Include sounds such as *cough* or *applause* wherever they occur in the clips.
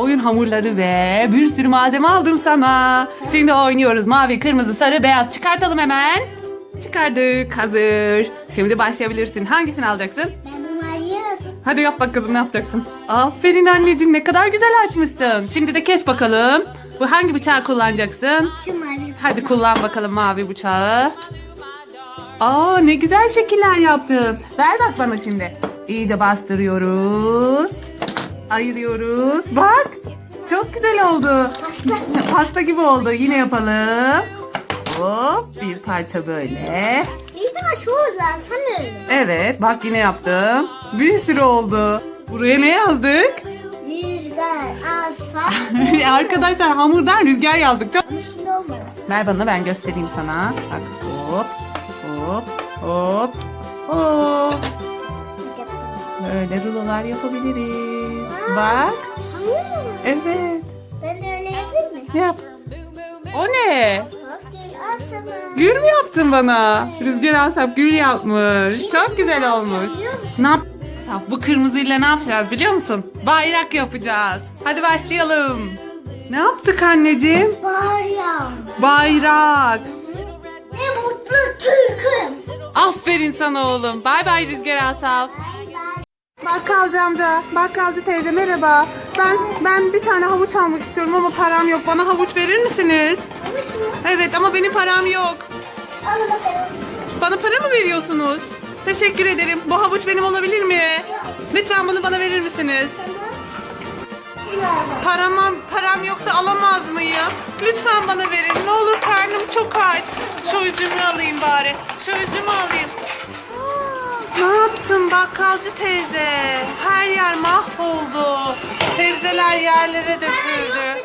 oyun hamurları ve bir sürü malzeme aldım sana. Şimdi oynuyoruz. Mavi, kırmızı, sarı, beyaz. Çıkartalım hemen. Çıkardık. Hazır. Şimdi başlayabilirsin. Hangisini alacaksın? Ben bu maviyi aldım. Hadi yap bakalım ne yapacaksın? Aferin anneciğim ne kadar güzel açmışsın. Şimdi de kes bakalım. Bu hangi bıçağı kullanacaksın? Şu mavi. Hadi kullan bakalım mavi bıçağı. Aa ne güzel şekiller yaptın. Ver bak bana şimdi. İyice bastırıyoruz. Ayırıyoruz. Bak. Çok güzel oldu. Pasta. Gibi oldu. Yine yapalım. Hop bir parça böyle. Bir daha şu uzansam öyle. Evet bak yine yaptım. Bir sürü oldu. Buraya ne yazdık? Rüzgar, asfalt. *laughs* Arkadaşlar hamurdan rüzgar yazdık. Çok... Ver bana ben göstereyim sana. Bak hop hop hop hop. Böyle rulolar yapabiliriz. Bak. Evet. Ben de öyle yapayım mı? Yap. O ne? Gül mü yaptın bana? Rüzgar Asap gül yapmış. Çok güzel olmuş. Ne yap? Bu kırmızıyla ne yapacağız biliyor musun? Bayrak yapacağız. Hadi başlayalım. Ne yaptık anneciğim? Ya. Bayrak. Ne mutlu Türk'üm. Aferin sana oğlum. Bay bay Rüzgar Asaf. Bakkalcı amca, bakkalcı teyze merhaba. Ben ben bir tane havuç almak istiyorum ama param yok. Bana havuç verir misiniz? Evet ama benim param yok. Bakalım. Bana para mı veriyorsunuz? Teşekkür ederim. Bu havuç benim olabilir mi? Lütfen bunu bana verir misiniz? Param, param yoksa alamaz mıyım? Lütfen bana verin. Ne olur karnım çok aç. Şu üzümü alayım bari. Şu üzümü alayım. Ne yaptın bakkalcı teyze? Her yer mahvoldu. Sebzeler yerlere döküldü.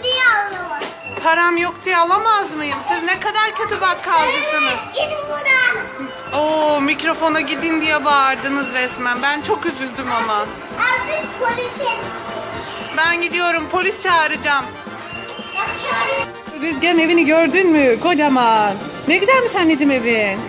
Param yok diye alamaz mıyım? Siz ne kadar kötü bakkalcısınız. Gidin buradan. Oo mikrofona gidin diye bağırdınız resmen. Ben çok üzüldüm ama. Artık polisin. Ben gidiyorum polis çağıracağım. Rüzgar'ın evini gördün mü? Kocaman. Ne güzelmiş anneciğim evin.